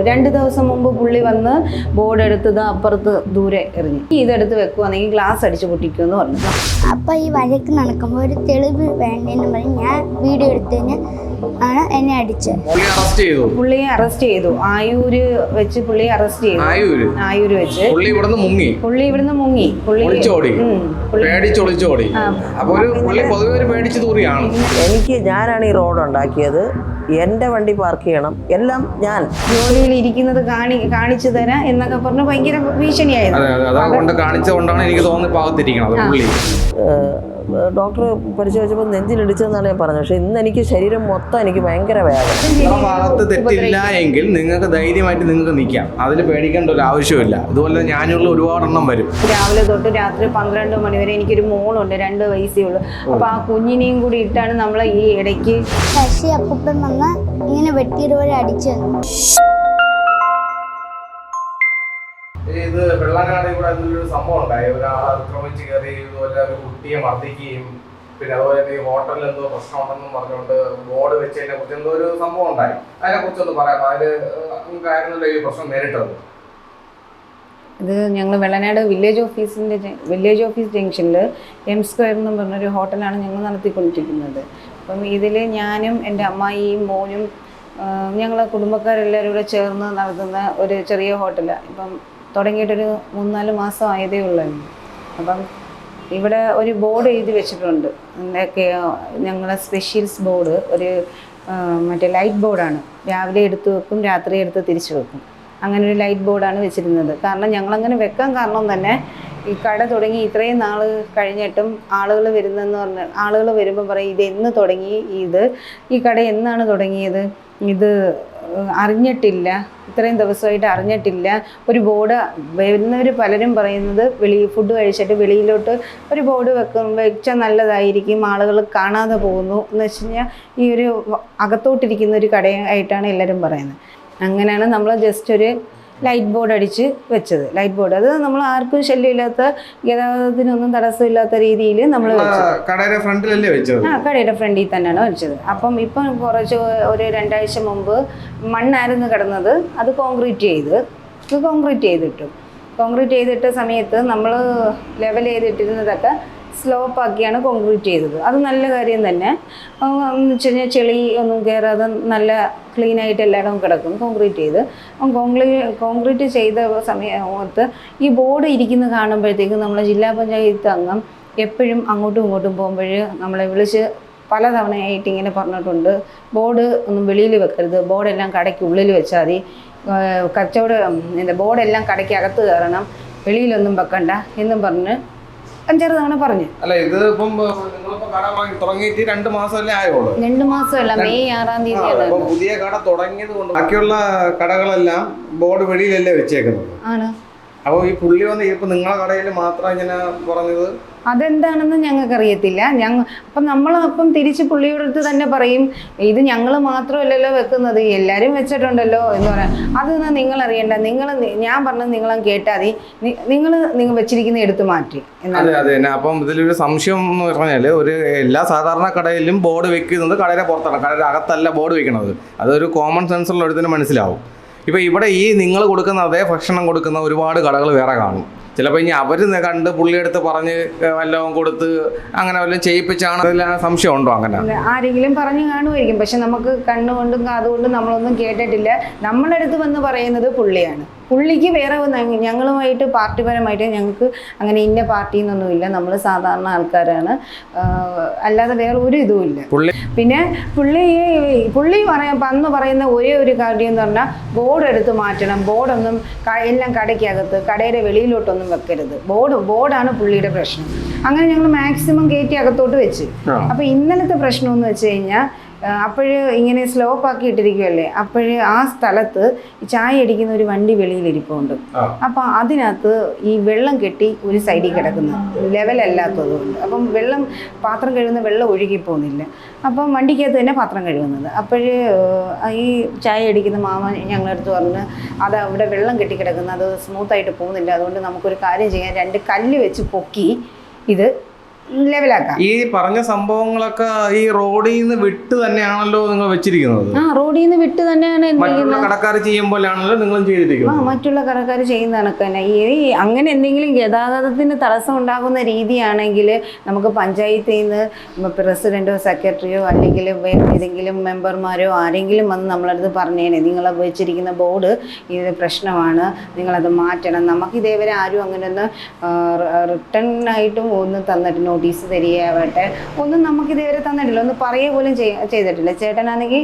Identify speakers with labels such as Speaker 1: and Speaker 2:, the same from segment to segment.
Speaker 1: Board രണ്ട് ദിവസം മുമ്പ് പുള്ളി വന്ന് ബോർഡ് എടുത്തത് അപ്പുറത്ത് ദൂരെ എറിഞ്ഞു. ഈ ഇതെടുത്ത് വെക്കുവാണെങ്കിൽ ഗ്ലാസ് അടിച്ച് പൊട്ടിക്കുമെന്ന് പറഞ്ഞു.
Speaker 2: അപ്പോൾ ഈ വഴക്ക് നടക്കുമ്പോൾ ഒരു തെളിവ് വേണ്ടെന്ന് പറഞ്ഞ് ഞാൻ വീഡിയോ എടുത്തതിന് ആണ് എന്നെ അടിച്ചത്.
Speaker 3: പുള്ളി അറസ്റ്റ് ചെയ്തു.
Speaker 1: പുള്ളിയെ അറസ്റ്റ് ചെയ്തു. ആയൂര് വെച്ച് പുള്ളിയെ അറസ്റ്റ് ചെയ്തു.
Speaker 3: ആയൂര്?
Speaker 1: ആയൂര് വെച്ച്.
Speaker 3: പുള്ളി ഇവിടുന്ന് മുങ്ങി.
Speaker 1: പുള്ളി ഇവിടുന്ന് മുങ്ങി. പുള്ളി
Speaker 3: ഒളിച്ചോടി
Speaker 1: ഉം. പുള്ളി
Speaker 3: പേടിച്ച് ഒളിച്ചോടി
Speaker 1: ആ.
Speaker 3: അപ്പൊ ഒരു പുള്ളി പൊതുവെ ഒരു പേടിച്ച് തൂറിയാണ്
Speaker 4: എനിക്ക് ഞാനാണ് ഈ റോഡ് ഉണ്ടാക്കിയത്. എന്റെ വണ്ടി പാർക്ക് ചെയ്യണം. എല്ലാം ഞാൻ.
Speaker 1: ജോലിയിൽ ഇരിക്കുന്നത് കാണി കാണിച്ചു തരാം എന്നൊക്കെ പറഞ്ഞ് ഭയങ്കര ഭീഷണിയായിരുന്നു.
Speaker 3: അതെ അതെ. കാണിച്ചതുകൊണ്ടാണ് എനിക്ക് തോന്നുന്നത് പാകത്തിരിക്കണത് പുള്ളി.
Speaker 4: ഡോക്ടർ പരിശോധിച്ചപ്പോൾ നെഞ്ചിലിടിച്ചതെന്നാണ് ഞാൻ പറഞ്ഞത്. പക്ഷെ ഇന്ന് എനിക്ക് ശരീരം മൊത്തം എനിക്ക് ഭയങ്കര വേദന.
Speaker 3: ഭാഗത്ത് തെറ്റില്ല എങ്കിൽ നിങ്ങൾക്ക് ധൈര്യമായിട്ട് നിങ്ങൾക്ക് നിൽക്കാം. അതിൽ പേടിക്കേണ്ട ഒരു ആവശ്യമില്ല അതുപോലെ ഞാനുള്ള ഒരുപാട് എണ്ണം വരും.
Speaker 1: രാവിലെ തൊട്ട് രാത്രി പന്ത്രണ്ട് മണി വരെ എനിക്കൊരു മോളുണ്ട് രണ്ട് വയസ്സേ ഉള്ളൂ. അപ്പൊ ആ കുഞ്ഞിനെയും കൂടി ഇട്ടാണ് നമ്മൾ ഈ ഇടയ്ക്ക്
Speaker 2: ശശി അപ്പൂപ്പൻ വന്ന് ഇങ്ങനെ വെട്ടിയതുപോലെ അടിച്ചു
Speaker 3: ഇത് വെള്ളനാടിൽ കൂടെ അതിലൊരു സംഭവം ഉണ്ടായി ഒരാൾ അതിക്രമിച്ച് കയറി ഇതുപോലെ ഒരു കുട്ടിയെ മർദ്ദിക്കുകയും പിന്നെ അതുപോലെ തന്നെ ഈ ഹോട്ടലിൽ എന്തോ പ്രശ്നമുണ്ടെന്നും പറഞ്ഞുകൊണ്ട് ബോർഡ് വെച്ചതിനെ കുറിച്ച് എന്തോ ഒരു സംഭവം ഉണ്ടായി അതിനെ കുറിച്ചൊന്ന് പറയാം അതിൽ നിങ്ങൾക്കായിരുന്നല്ലോ ഈ പ്രശ്നം നേരിട്ടത്.
Speaker 1: ഇത് ഞങ്ങൾ വെള്ളനാട് വില്ലേജ് ഓഫീസിന്റെ വില്ലേജ് ഓഫീസ് ജംഗ്ഷനിൽ എം സ്ക്വയർ എന്ന് പറഞ്ഞൊരു ഹോട്ടലാണ് ഞങ്ങൾ നടത്തിക്കൊണ്ടിരിക്കുന്നത്. അപ്പം ഇതിൽ ഞാനും എന്റെ അമ്മായിയും മോനും ഞങ്ങൾ കുടുംബക്കാരെല്ലാവരും കൂടെ ചേർന്ന് നടത്തുന്ന ഒരു ചെറിയ ഹോട്ടലാണ് ഇപ്പം തുടങ്ങിയിട്ടൊരു മൂന്നാൽ മാസം ആയതേ ഉള്ളൂ. അപ്പം ഇവിടെ ഒരു ബോർഡ് എഴുതി വെച്ചിട്ടുണ്ട്. എന്തൊക്കെ ഞങ്ങളെ സ്പെഷ്യൽസ് ബോർഡ് ഒരു മറ്റേ ലൈറ്റ് ബോർഡാണ് രാവിലെ എടുത്ത് വെക്കും രാത്രി എടുത്ത് തിരിച്ചു വെക്കും. അങ്ങനെ ഒരു ലൈറ്റ് ബോർഡാണ് വെച്ചിരുന്നത്. കാരണം ഞങ്ങളങ്ങനെ വെക്കാൻ കാരണം തന്നെ ഈ കട തുടങ്ങി ഇത്രയും നാൾ കഴിഞ്ഞിട്ടും ആളുകൾ വരുന്നെന്ന് പറഞ്ഞ ആളുകൾ വരുമ്പോൾ പറയും ഇത് എന്ന് തുടങ്ങി ഇത്? ഈ കട എന്നാണ് തുടങ്ങിയത്? ഇത് അറിഞ്ഞിട്ടില്ല. ഇത്രയും ദിവസമായിട്ട് അറിഞ്ഞിട്ടില്ല. ഒരു ബോർഡ് വരുന്നവർ പലരും പറയുന്നത് വെളി ഫുഡ് കഴിച്ചിട്ട് വെളിയിലോട്ട് ഒരു ബോർഡ് വെക്കും വെച്ചാൽ നല്ലതായിരിക്കും ആളുകൾ കാണാതെ പോകുന്നു എന്ന് വെച്ച് കഴിഞ്ഞാൽ ഈ ഒരു അകത്തോട്ടിരിക്കുന്ന ഒരു കടയായിട്ടാണ് എല്ലാവരും പറയുന്നത്. അങ്ങനെയാണ് നമ്മൾ ജസ്റ്റ് ഒരു ലൈറ്റ് ബോർഡ് അടിച്ച് വെച്ചത്. Light board. അത് നമ്മൾ ആർക്കും ശല്യമില്ലാത്ത ഗതാഗതത്തിനൊന്നും തടസ്സമില്ലാത്ത രീതിയിൽ നമ്മൾ
Speaker 3: കടയുടെ ഫ്രണ്ടിലല്ലേ വെച്ചത്?
Speaker 1: ആ കടയുടെ ഫ്രണ്ടിൽ തന്നെയാണ് വെച്ചത്. അപ്പം ഇപ്പം കുറച്ച് ഒരു രണ്ടാഴ്ച മുമ്പ് മണ്ണായിരുന്നു കിടന്നത്. അത് കോൺക്രീറ്റ് ചെയ്ത് കോൺക്രീറ്റ് ചെയ്തിട്ടു. കോൺക്രീറ്റ് ചെയ്തിട്ട സമയത്ത് നമ്മൾ ലെവൽ ചെയ്തിട്ടിരുന്നതൊക്കെ സ്ലോപ്പ് ആക്കിയാണ് കോൺക്രീറ്റ് ചെയ്തത്. അത് നല്ല കാര്യം തന്നെ. എന്ന് ചെളി ഒന്നും കയറാതെ നല്ല ക്ലീൻ ആയിട്ട് എല്ലായിടവും കിടക്കും. കോൺക്രീറ്റ് ചെയ്ത്. കോൺക്രീ കോൺക്രീറ്റ് ചെയ്ത സമയത്ത് ഈ ബോർഡ് ഇരിക്കുന്ന കാണുമ്പോഴത്തേക്കും നമ്മളെ ജില്ലാ പഞ്ചായത്ത് അംഗം എപ്പോഴും അങ്ങോട്ടും ഇങ്ങോട്ടും പോകുമ്പോൾ നമ്മളെ വിളിച്ച് പലതവണയായിട്ട് ഇങ്ങനെ പറഞ്ഞിട്ടുണ്ട്. ബോർഡ് ഒന്നും വെളിയിൽ വെക്കരുത്. ബോർഡെല്ലാം കടയ്ക്കുള്ളിൽ വെച്ചാൽ മതി. കച്ചവട ബോർഡെല്ലാം കടയ്ക്ക് അകത്ത് കയറണം. വെളിയിലൊന്നും വെക്കണ്ട എന്നും പറഞ്ഞ് അഞ്ചാറ് തവണ പറഞ്ഞു.
Speaker 3: അല്ല ഇത് ഇപ്പം തുടങ്ങിയിട്ട് രണ്ട് മാസമല്ലേ ആയുള്ളൂ.
Speaker 1: രണ്ട് മാസമല്ല മെയ് ആറാം
Speaker 3: തീയതി പുതിയ കട തുടങ്ങിയത് കൊണ്ട് ബാക്കിയുള്ള കടകളെല്ലാം ബോർഡ് വെളിയിലല്ലേ വെച്ചേക്കുന്നത്.
Speaker 1: ആണ്.
Speaker 3: അപ്പോൾ ഈ പുള്ളി വന്ന് ഇപ്പൊ നിങ്ങളെ കടയിൽ മാത്രം ഇങ്ങനെ പറഞ്ഞത്
Speaker 1: അതെന്താണെന്ന് ഞങ്ങൾക്കറിയത്തില്ല. ഞങ്ങൾ അപ്പം നമ്മൾ അപ്പം തിരിച്ച് പുള്ളിയുടെ അടുത്ത് തന്നെ പറയും ഇത് ഞങ്ങൾ മാത്രമല്ലല്ലോ വെക്കുന്നത് എല്ലാവരും വെച്ചിട്ടുണ്ടല്ലോ എന്ന് പറയാം. അതൊന്നും നിങ്ങൾ അറിയണ്ട നിങ്ങൾ ഞാൻ പറഞ്ഞത് നിങ്ങളും കേട്ടാൽ നിങ്ങൾ നിങ്ങൾ വെച്ചിരിക്കുന്ന എടുത്ത് മാറ്റി
Speaker 3: അതെ അതെ അപ്പം ഇതിലൊരു സംശയം എന്ന് പറഞ്ഞാൽ ഒരു എല്ലാ സാധാരണ കടയിലും ബോർഡ് വെക്കുന്നത് കടയുടെ പുറത്താണ്. കടയുടെ അകത്തല്ല ബോർഡ് വെക്കുന്നത് അതൊരു കോമൺ സെൻസുള്ള ഒരുത്തിന് മനസ്സിലാവും. ഇപ്പം ഇവിടെ ഈ നിങ്ങൾ കൊടുക്കുന്ന അതേ ഭക്ഷണം കൊടുക്കുന്ന ഒരുപാട് കടകൾ വേറെ കാണും. ചിലപ്പോൾ ഇനി അവർ കണ്ട് പുള്ളിയെടുത്ത് പറഞ്ഞ് വല്ലതും കൊടുത്ത് അങ്ങനെ വല്ലതും ചെയ്യിപ്പിച്ചാണ് സംശയം ഉണ്ടോ അങ്ങനെ?
Speaker 1: ആരെങ്കിലും പറഞ്ഞു കാണുമായിരിക്കും. പക്ഷെ നമുക്ക് കണ്ണുകൊണ്ടും കാതുകൊണ്ടും നമ്മളൊന്നും കേട്ടിട്ടില്ല. നമ്മളെടുത്ത് വന്ന് പറയുന്നത് പുള്ളിയാണ്. പുള്ളിക്ക് വേറെ ഞങ്ങളുമായിട്ട് പാർട്ടിപരമായിട്ട് ഞങ്ങൾക്ക് അങ്ങനെ ഇന്ന പാർട്ടി എന്നൊന്നുമില്ല നമ്മൾ സാധാരണ ആൾക്കാരാണ്. അല്ലാതെ വേറെ ഒരു ഇതുമില്ല പിന്നെ പുള്ളി പുള്ളി പറയാൻ അന്ന് പറയുന്ന ഒരേ ഒരു കാര്യം എന്ന് പറഞ്ഞാൽ ബോർഡ് എടുത്ത് മാറ്റണം. ബോർഡൊന്നും എല്ലാം കടയ്ക്കകത്ത് കടയുടെ വെളിയിലോട്ടൊന്നും വെക്കരുത്. ബോർഡ് ബോർഡാണ് പുള്ളിയുടെ പ്രശ്നം. അങ്ങനെ ഞങ്ങൾ മാക്സിമം കയറ്റി അകത്തോട്ട് വെച്ച് അപ്പൊ ഇന്നലത്തെ പ്രശ്നം എന്ന് വെച്ച് കഴിഞ്ഞാൽ അപ്പോഴ് ഇങ്ങനെ സ്ലോപ്പ് ആക്കി ഇട്ടിരിക്കുകയല്ലേ അപ്പോഴ് ആ സ്ഥലത്ത് ചായ അടിക്കുന്ന ഒരു വണ്ടി വെളിയിലിരിപ്പുണ്ട്
Speaker 3: ഇരിപ്പുണ്ട്.
Speaker 1: അപ്പം അതിനകത്ത് ഈ വെള്ളം കെട്ടി ഒരു സൈഡിൽ കിടക്കുന്നു. ലെവലല്ലാത്തതുകൊണ്ട് അപ്പം വെള്ളം പാത്രം കഴുകുന്ന വെള്ളം ഒഴുകി പോകുന്നില്ല അപ്പം വണ്ടിക്കകത്ത് തന്നെ പാത്രം കഴുകുന്നത്. അപ്പോഴ് ഈ ചായ അടിക്കുന്ന മാമ ഞങ്ങളടുത്ത് പറഞ്ഞ് അത് അവിടെ വെള്ളം കെട്ടി കിടക്കുന്നത് അത് സ്മൂത്തായിട്ട് പോകുന്നില്ല. അതുകൊണ്ട് നമുക്കൊരു കാര്യം ചെയ്യാം. രണ്ട് കല്ല് വെച്ച് പൊക്കി ഇത് ലെവലാക്കാം.
Speaker 3: ഈ പറഞ്ഞ സംഭവങ്ങളൊക്കെ ഈ റോഡിൽ നിന്ന് വിട്ട് തന്നെയാണല്ലോ നിങ്ങൾ വെച്ചിരിക്കുന്നത്.
Speaker 1: ആ റോഡിൽ നിന്ന് വിട്ട് തന്നെയാണ്
Speaker 3: മറ്റുള്ള കടക്കാർ ചെയ്യുമ്പോഴാണല്ലോ നിങ്ങളും
Speaker 1: ആ
Speaker 3: ചെയ്തിരിക്കുന്നത്
Speaker 1: മറ്റുള്ള കടക്കാർ ചെയ്യുന്ന കണക്ക് തന്നെ. ഈ അങ്ങനെ എന്തെങ്കിലും ഗതാഗതത്തിന് തടസ്സം ഉണ്ടാകുന്ന രീതിയാണെങ്കിൽ നമുക്ക് പഞ്ചായത്തിൽ നിന്ന് പ്രസിഡന്റോ സെക്രട്ടറിയോ അല്ലെങ്കിൽ വേറെ ഏതെങ്കിലും മെമ്പർമാരോ ആരെങ്കിലും വന്ന് നമ്മളടുത്ത് പറഞ്ഞേനെ നിങ്ങൾ വെച്ചിരിക്കുന്ന ബോർഡ് ഇത് പ്രശ്നമാണ് നിങ്ങളത് മാറ്റണം. നമുക്ക് ഇതേവരെ ആരും അങ്ങനെ ഒന്ന് റിട്ടേൺ ആയിട്ടും ഒന്നും തന്നിട്ട് നോട്ടീസ് തരികയാവട്ടെ. ഒന്നും നമുക്ക് ഇതുവരെ തന്നിട്ടില്ല. ഒന്ന് പറയുക പോലും ചെയ്തിട്ടില്ല. ചേട്ടനാണെങ്കിൽ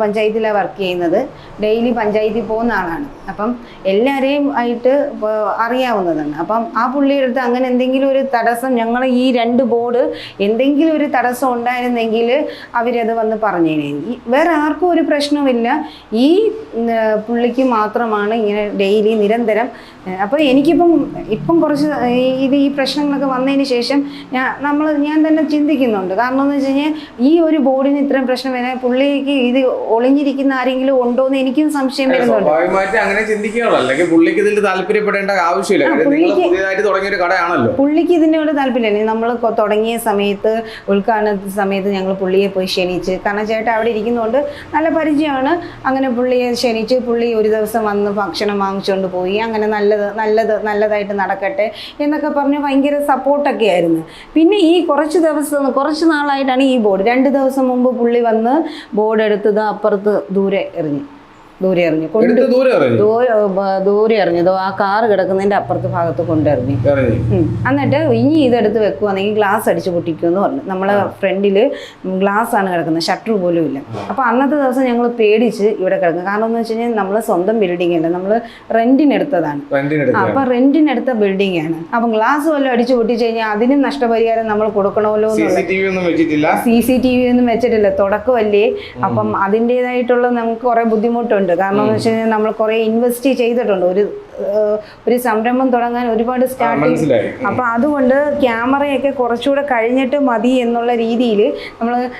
Speaker 1: പഞ്ചായത്തിലാണ് വർക്ക് ചെയ്യുന്നത്. ഡെയിലി പഞ്ചായത്തിൽ പോകുന്ന ആളാണ്. അപ്പം എല്ലാവരെയും ആയിട്ട് അറിയാവുന്നതാണ്. അപ്പം ആ പുള്ളിയുടെ അടുത്ത് അങ്ങനെ എന്തെങ്കിലും ഒരു തടസ്സം ഞങ്ങൾ ഈ രണ്ട് ബോർഡ് എന്തെങ്കിലും ഒരു തടസ്സം ഉണ്ടായിരുന്നെങ്കിൽ അവരത് വന്ന് പറഞ്ഞേനെ വേറെ ആർക്കും ഒരു പ്രശ്നവുമില്ല. ഈ പുള്ളിക്ക് മാത്രമാണ് ഇങ്ങനെ ഡെയിലി നിരന്തരം അപ്പോൾ എനിക്കിപ്പം ഇപ്പം കുറച്ച് ഈ- ഇത് ഈ പ്രശ്നങ്ങളൊക്കെ വന്നതിന് ശേഷം ഞാൻ നമ്മൾ ഞാൻ തന്നെ ചിന്തിക്കുന്നുണ്ട്. കാരണം എന്ന് വെച്ച് കഴിഞ്ഞാൽ ഈ ഒരു ബോർഡിന് ഇത്രയും പ്രശ്നം വരാൻ പുള്ളിക്ക് ഇത് ഒളിഞ്ഞിരിക്കുന്ന ആരെങ്കിലും ഉണ്ടോ എന്ന് എനിക്കും സംശയം വരുന്നുണ്ട്.
Speaker 3: അങ്ങനെ ചിന്തിക്കുകയുള്ളൂ അല്ലെങ്കിൽ പുള്ളിക്ക് ഇതിൽ താല്പര്യപ്പെടേണ്ട ആവശ്യമില്ല.
Speaker 1: പുള്ളിക്ക്
Speaker 3: തുടങ്ങിയ ഒരു കടയാണല്ലോ.
Speaker 1: പുള്ളിക്ക് ഇതിനോട് താല്പര്യമില്ല. നമ്മൾ തുടങ്ങിയ സമയത്ത് ഉൾക്കാണ സമയത്ത് ഞങ്ങൾ പുള്ളിയെ പോയി ക്ഷണിച്ച്. കാരണം ചേട്ടാ അവിടെ ഇരിക്കുന്നതുകൊണ്ട് നല്ല പരിചയമാണ്. അങ്ങനെ പുള്ളിയെ ക്ഷണിച്ച് പുള്ളി ഒരു ദിവസം വന്ന് ഭക്ഷണം വാങ്ങിച്ചുകൊണ്ട് പോയി. അങ്ങനെ നല്ലത് നല്ലത് നല്ലതായിട്ട് നടക്കട്ടെ എന്നൊക്കെ പറഞ്ഞ് ഭയങ്കര സപ്പോർട്ടൊക്കെ ആയിരുന്നു. പിന്നെ ഈ കുറച്ച് ദിവസം കുറച്ച് നാളായിട്ടാണ് ഈ ബോർഡ് രണ്ട് ദിവസം മുമ്പ് പുള്ളി വന്ന് ബോർഡ് എടുത്തത് അപ്പുറത്ത് ദൂരെ എറിഞ്ഞു. ദൂരെ എറിഞ്ഞു. കൊണ്ട്
Speaker 3: ദൂരെ
Speaker 1: ദൂരെ എറിഞ്ഞതോ ആ കാർ കിടക്കുന്നതിന്റെ അപ്പുറത്ത് ഭാഗത്ത് കൊണ്ടെറിഞ്ഞു. എന്നിട്ട് ഇനി ഇതെടുത്ത് വെക്കുവാണെങ്കിൽ ഗ്ലാസ് അടിച്ച് പൊട്ടിക്കുമെന്ന് പറഞ്ഞു. നമ്മളെ ഫ്രണ്ടിൽ ഗ്ലാസ് ആണ് കിടക്കുന്നത്. ഷട്ടർ പോലും ഇല്ല. അപ്പൊ അന്നത്തെ ദിവസം ഞങ്ങൾ പേടിച്ച് ഇവിടെ കിടക്കും കാരണം എന്ന് വെച്ച് കഴിഞ്ഞാൽ നമ്മൾ സ്വന്തം ബിൽഡിംഗ് അല്ല? നമ്മൾ റെന്റിനെടുത്തതാണ് അപ്പൊ റെന്റിനെടുത്ത ബിൽഡിംഗ് ആണ്. അപ്പൊ ഗ്ലാസ് വല്ലതും അടിച്ച് പൊട്ടിച്ചു കഴിഞ്ഞാൽ അതിനും നഷ്ടപരിഹാരം നമ്മൾ കൊടുക്കണമല്ലോ
Speaker 3: സി സി ടി വി ഒന്നും വെച്ചിട്ടില്ല.
Speaker 1: തുടക്കമല്ലേ? അപ്പം അതിന്റെതായിട്ടുള്ള നമുക്ക് കുറെ ബുദ്ധിമുട്ടുണ്ട്. കാരണം എന്ന് വെച്ച് കഴിഞ്ഞാൽ നമ്മൾ കുറെ ഇൻവെസ്റ്റ് ചെയ്തിട്ടുണ്ട്. ഒരു ഒരു സംരംഭം തുടങ്ങാൻ ഒരുപാട് സ്റ്റാർട്ടിങ് അപ്പൊ അതുകൊണ്ട് ക്യാമറയൊക്കെ കുറച്ചുകൂടെ കഴിഞ്ഞിട്ട് മതി എന്നുള്ള രീതിയിൽ നമ്മൾ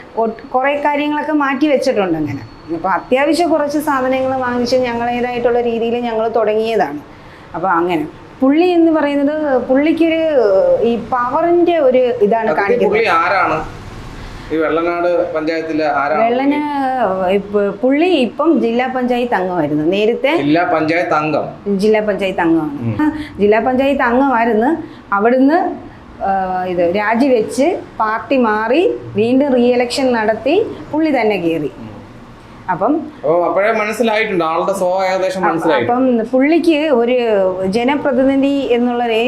Speaker 1: കുറെ കാര്യങ്ങളൊക്കെ മാറ്റി വെച്ചിട്ടുണ്ട് അങ്ങനെ. അപ്പോൾ അത്യാവശ്യം കുറച്ച് സാധനങ്ങൾ വാങ്ങിച്ച് ഞങ്ങളേതായിട്ടുള്ള രീതിയിൽ ഞങ്ങൾ തുടങ്ങിയതാണ്. അപ്പോൾ അങ്ങനെ. പുള്ളി എന്ന് പറയുന്നത് പുള്ളിക്കൊരു ഈ പവറിന്റെ ഒരു ഇതാണ് കാണിക്കുന്നത്.
Speaker 3: ഈ വെള്ളനാട് പഞ്ചായത്തിലെ
Speaker 1: വെള്ളന് പുള്ളി ഇപ്പം ജില്ലാ പഞ്ചായത്ത് അംഗമായിരുന്നു. നേരത്തെ
Speaker 3: ജില്ലാ പഞ്ചായത്ത് അംഗം.
Speaker 1: ജില്ലാ പഞ്ചായത്ത് അംഗമാണ്. ജില്ലാ പഞ്ചായത്ത് അംഗമായിരുന്നു. അവിടുന്ന് ഇത് രാജിവെച്ച് പാർട്ടി മാറി വീണ്ടും റീ എലക്ഷൻ നടത്തി പുള്ളി തന്നെ കയറി അപ്പം
Speaker 3: അപ്പൊ അപ്പോഴേ മനസ്സിലായിട്ടുണ്ട്. ആളുടെ സ്വഭാവം ഏകദേശം മനസ്സിലായി
Speaker 1: അപ്പം പുള്ളിക്ക് ഒരു ജനപ്രതിനിധി എന്നുള്ളൊരു